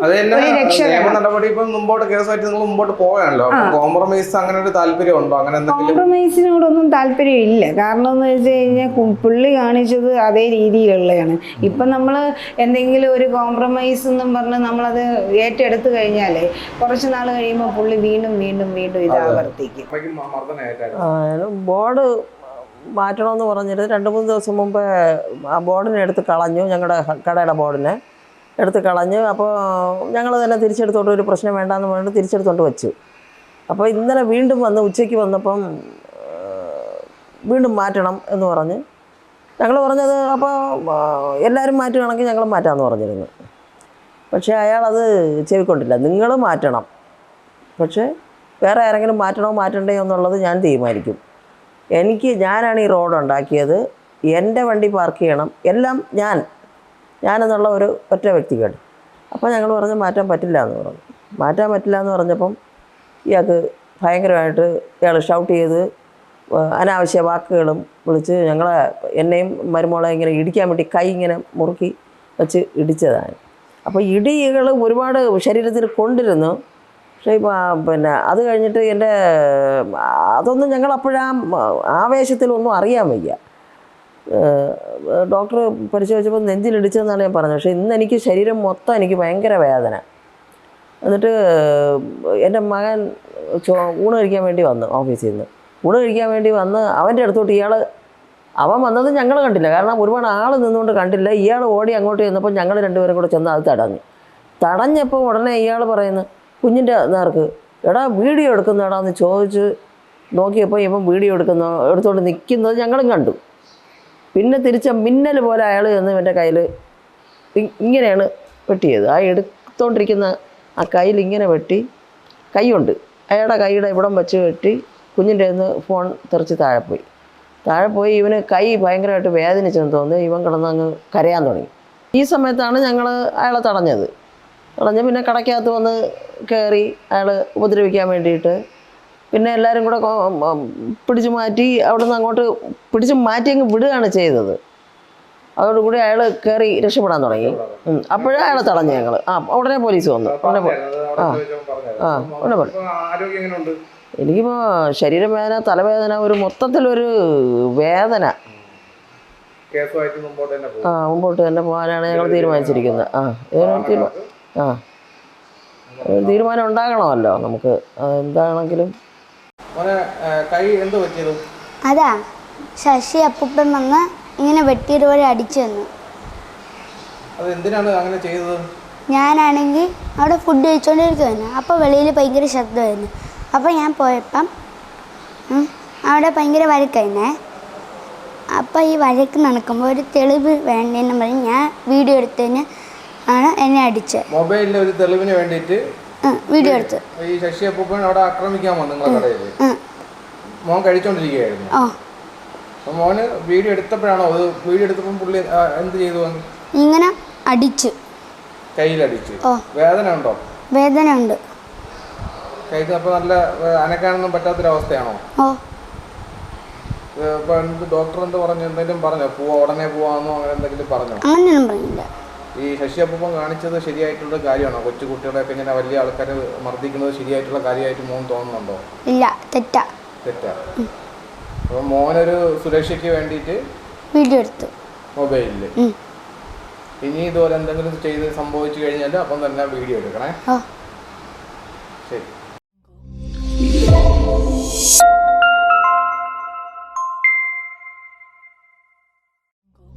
Speaker 3: നടപടി മുമ്പോട്ട് കേസുമായിട്ട് നിങ്ങൾ മുമ്പോട്ട് പോകാണല്ലോ കോംപ്രമൈസ് അങ്ങനെ ഒരു താല്പര്യം ഉണ്ടോ അങ്ങനെ എന്തെങ്കിലും?
Speaker 1: താല്പര്യം ഇല്ല കാരണം എന്ന് വെച്ച് കഴിഞ്ഞാൽ പുള്ളി കാണിച്ചത് അതേ രീതിയിലുള്ളതാണ് ഇപ്പൊ നമ്മൾ എന്തെങ്കിലും ഒരു കോംപ്രമൈസ് എന്നും പറഞ്ഞ് നമ്മളത് ഏറ്റെടുത്ത് കഴിഞ്ഞാലേ കുറച്ച് നാൾ കഴിയുമ്പോൾ പുള്ളി വീണ്ടും വീണ്ടും വീണ്ടും ഇത് ആവർത്തിക്കും.
Speaker 4: ബോർഡ് മാറ്റണമെന്ന് പറഞ്ഞിരുന്നു. രണ്ട് മൂന്ന് ദിവസം മുമ്പ് ആ ബോർഡിനെ എടുത്ത് കളഞ്ഞു ഞങ്ങളുടെ കടയുടെ ബോർഡിനെ എടുത്ത് കളഞ്ഞു. അപ്പോൾ ഞങ്ങൾ തന്നെ തിരിച്ചെടുത്തോണ്ട് ഒരു പ്രശ്നം വേണ്ടാന്ന് പറഞ്ഞിട്ട് തിരിച്ചെടുത്തോണ്ട് വെച്ചു. അപ്പോൾ ഇന്നലെ വീണ്ടും വന്ന് ഉച്ചയ്ക്ക് വന്നപ്പം വീണ്ടും മാറ്റണം എന്ന് പറഞ്ഞ്. ഞങ്ങൾ പറഞ്ഞത് അപ്പോൾ എല്ലാവരും മാറ്റുകയാണെങ്കിൽ ഞങ്ങൾ മാറ്റാമെന്ന് പറഞ്ഞിരുന്നു. പക്ഷേ അയാളത് ചെവിക്കൊണ്ടില്ല. നിങ്ങൾ മാറ്റണം. പക്ഷേ വേറെ ആരെങ്കിലും മാറ്റണോ മാറ്റണ്ടേ എന്നുള്ളത് ഞാൻ തീരുമാനിക്കും. എനിക്ക് ഞാനാണ് ഈ റോഡ് ഉണ്ടാക്കിയത്. എന്റെ വണ്ടി പാർക്ക് ചെയ്യണം. എല്ലാം ഞാൻ. ഞാനെന്നുള്ള ഒരു ഒറ്റ വ്യക്തിക്കാണ് അപ്പോൾ ഞങ്ങൾ പറഞ്ഞു മാറ്റാൻ പറ്റില്ല എന്ന് പറഞ്ഞു. മാറ്റാൻ പറ്റില്ല എന്ന് പറഞ്ഞപ്പം ഇയാൾക്ക് ഭയങ്കരമായിട്ട് ഇയാൾ ഷൗട്ട് ചെയ്ത് അനാവശ്യ വാക്കുകളും വിളിച്ച് ഞങ്ങളെ എന്നെയും മരുമോളെ ഇങ്ങനെ ഇടിക്കാൻ വേണ്ടി കൈ ഇങ്ങനെ മുറുക്കി വെച്ച് ഇടിച്ചതാണ്. അപ്പോൾ ഇടികൾ ഒരുപാട് ശരീരത്തിൽ കൊണ്ടിരുന്നു. പക്ഷേ പിന്നെ അത് കഴിഞ്ഞിട്ട് എന്റെ അതൊന്നും ഞങ്ങൾ അപ്പോഴാ ആവേശത്തിലൊന്നും അറിയാൻ വയ്യ. ഡോക്ടർ പരിശോധിച്ചപ്പോൾ നെഞ്ചിലിടിച്ചതെന്നാണ് ഞാൻ പറഞ്ഞത്. പക്ഷേ ഇന്ന് എനിക്ക് ശരീരം മൊത്തം എനിക്ക് ഭയങ്കര വേദന. എന്നിട്ട് എന്റെ മകൻ ഊണ് കഴിക്കാൻ വേണ്ടി വന്നു ഓഫീസിൽ നിന്ന്. ഊണ് കഴിക്കാൻ വേണ്ടി വന്ന് അവന്റെ അടുത്തോട്ട് ഇയാൾ അവൻ വന്നത് ഞങ്ങൾ കണ്ടില്ല. കാരണം ഒരുപാട് ആൾ നിന്നുകൊണ്ട് കണ്ടില്ല. ഇയാൾ ഓടി അങ്ങോട്ട് ചെന്നപ്പോൾ ഞങ്ങൾ രണ്ടുപേരും കൂടെ ചെന്ന് അത് തടഞ്ഞു. തടഞ്ഞപ്പോൾ ഉടനെ ഇയാൾ പറയുന്നു കുഞ്ഞിന്റെ നേർക്ക് എടാ വീഡിയോ എടുക്കുന്നടാന്ന് ചോദിച്ച് നോക്കിയപ്പോൾ ഇവൻ വീഡിയോ എടുക്കുന്ന എടുത്തുകൊണ്ട് നിൽക്കുന്നത് ഞങ്ങളും കണ്ടു. പിന്നെ തിരിച്ച മിന്നൽ പോലെ അയാൾ ചെന്ന് ഇവന്റെ കയ്യിൽ ഇങ്ങനെയാണ് വെട്ടിയത്. ആ എടുത്തോണ്ടിരിക്കുന്ന ആ കയ്യിൽ ഇങ്ങനെ വെട്ടി കൈയുണ്ട്. അയാളുടെ കൈയുടെ ഇവിടം വെച്ച് വെട്ടി കുഞ്ഞിന്റെ നിന്ന് ഫോൺ തെറിച്ച് താഴെ പോയി. താഴെ പോയി ഇവന് കൈ ഭയങ്കരമായിട്ട് വേദനിച്ചെന്ന് തോന്നുന്നു. ഇവൻ കിടന്ന് അങ്ങ് കരയാൻ തുടങ്ങി. ഈ സമയത്താണ് ഞങ്ങൾ അയാളെ തടഞ്ഞത്. തടഞ്ഞ് പിന്നെ കടയ്ക്കകത്ത് വന്ന് കയറി അയാൾ ഉപദ്രവിക്കാൻ വേണ്ടിയിട്ട്. പിന്നെ എല്ലാവരും കൂടെ പിടിച്ചു മാറ്റി അവിടെ നിന്ന് അങ്ങോട്ട് പിടിച്ചു മാറ്റി അങ്ങ് വിടുകയാണ് ചെയ്തത്. അതോടുകൂടി അയാൾ കയറി രക്ഷപ്പെടാൻ തുടങ്ങി. അപ്പോഴേ അയാളെ തടഞ്ഞു ഞങ്ങൾ ആ ഉടനെ പോലീസ് വന്നു. ഉടനെ പോ- ആ ആ ഉടനെ
Speaker 3: എങ്ങനെയുണ്ട്?
Speaker 4: എനിക്കിപ്പോൾ ശരീരവേദന തലവേദന ഒരു മൊത്തത്തിലൊരു വേദന. ആ മുമ്പോട്ട് തന്നെ പോകാനാണ് ഞങ്ങൾ തീരുമാനിച്ചിരിക്കുന്നത്. ആ ഇതിനൊരു തീരുമാനം ആ. ഒരു തീരുമാനം ഉണ്ടാകണമല്ലോ നമുക്ക്. എന്താണെങ്കിലും
Speaker 2: അതാ ശശി അപ്പൂപ്പൻ വന്ന് ഇങ്ങനെ വെട്ടിയത് പോലെ അടിച്ചു തന്നു.
Speaker 3: അങ്ങനെ ചെയ്തത്?
Speaker 2: ഞാനാണെങ്കിൽ അവിടെ ഫുഡ് കഴിച്ചുകൊണ്ടിരിക്കുമായിരുന്നു അപ്പോൾ വെളിയിൽ ഭയങ്കര ശബ്ദമായിരുന്നു. അപ്പോൾ ഞാൻ പോയപ്പം അവിടെ ഭയങ്കര വഴക്കായിരുന്നേ. അപ്പോൾ ഈ വഴക്ക് നടക്കുമ്പോൾ ഒരു തെളിവ് വേണ്ടതെന്ന് പറഞ്ഞ് ഞാൻ വീഡിയോ എടുത്തതിന് ആണ് എന്നെ അടിച്ചത്.
Speaker 3: മൊബൈലിലെ ഒരു തെളിവിന് വേണ്ടിയിട്ട്
Speaker 2: വീഡിയോ എടുത്ത്.
Speaker 3: ഈ ശശി അപ്പൂപ്പൻ അവിടെ ആക്രമിക്കാൻ വന്നു നിങ്ങളുടെ കടയിൽ മോൻ കഴിച്ചോണ്ടിരിക്കുകയായിരുന്നു.
Speaker 2: ഓ.
Speaker 3: അപ്പൊ മോന് വീഡിയോ എടുത്തപ്പോഴാണോ അത് വീഡിയോ എടുത്തപ്പോൾ പുള്ളി ആ, എന്ത് ചെയ്തു?
Speaker 2: ഇങ്ങനെ അടിച്ചു.
Speaker 3: കയ്യിലടിച്ചു.
Speaker 2: ഓ.
Speaker 3: വേദന ഉണ്ടോ
Speaker 2: വേദന ഉണ്ട്
Speaker 3: കൈക്ക് അപ്പോൾ നല്ല ഏ, അനക്കാനൊന്നും പറ്റാത്തൊരവസ്ഥയാണോ?
Speaker 2: ഓ.
Speaker 3: ഏ, എന്ത് ഡോക്ടർ എന്ത് പറഞ്ഞു എന്തെങ്കിലും പറഞ്ഞോ? പോവാ ഉടനെ പോവാന്നോ അങ്ങനെ എന്തെങ്കിലും പറഞ്ഞോ?
Speaker 2: അങ്ങനെയൊന്നും പറഞ്ഞില്ല.
Speaker 3: ഈ ശശി അപ്പൂപ്പൻ കാണിച്ചത് ശരിയായിട്ടുള്ള കാര്യമാണോ? കൊച്ചു കുട്ടികളെയൊക്കെ ഇങ്ങനെ വലിയ ആൾക്കാരെ മർദ്ദിക്കുന്നത് ശരിയായിട്ടുള്ള കാര്യമായിട്ട് മോൻ തോന്നുന്നുണ്ടോ?
Speaker 2: ഇല്ല തെറ്റാ.
Speaker 3: തെറ്റാ. അപ്പൊ മോനൊരു സുരക്ഷയ്ക്ക് വേണ്ടിട്ട്
Speaker 2: വീഡിയോ എടുത്തു.
Speaker 3: മൊബൈലിൽ ഇനി ഇതുപോലെ എന്തെങ്കിലും ചെയ്ത് സംഭവിച്ചു കഴിഞ്ഞാൽ അപ്പം തന്നെ വീഡിയോ എടുക്കണേ. ശരി.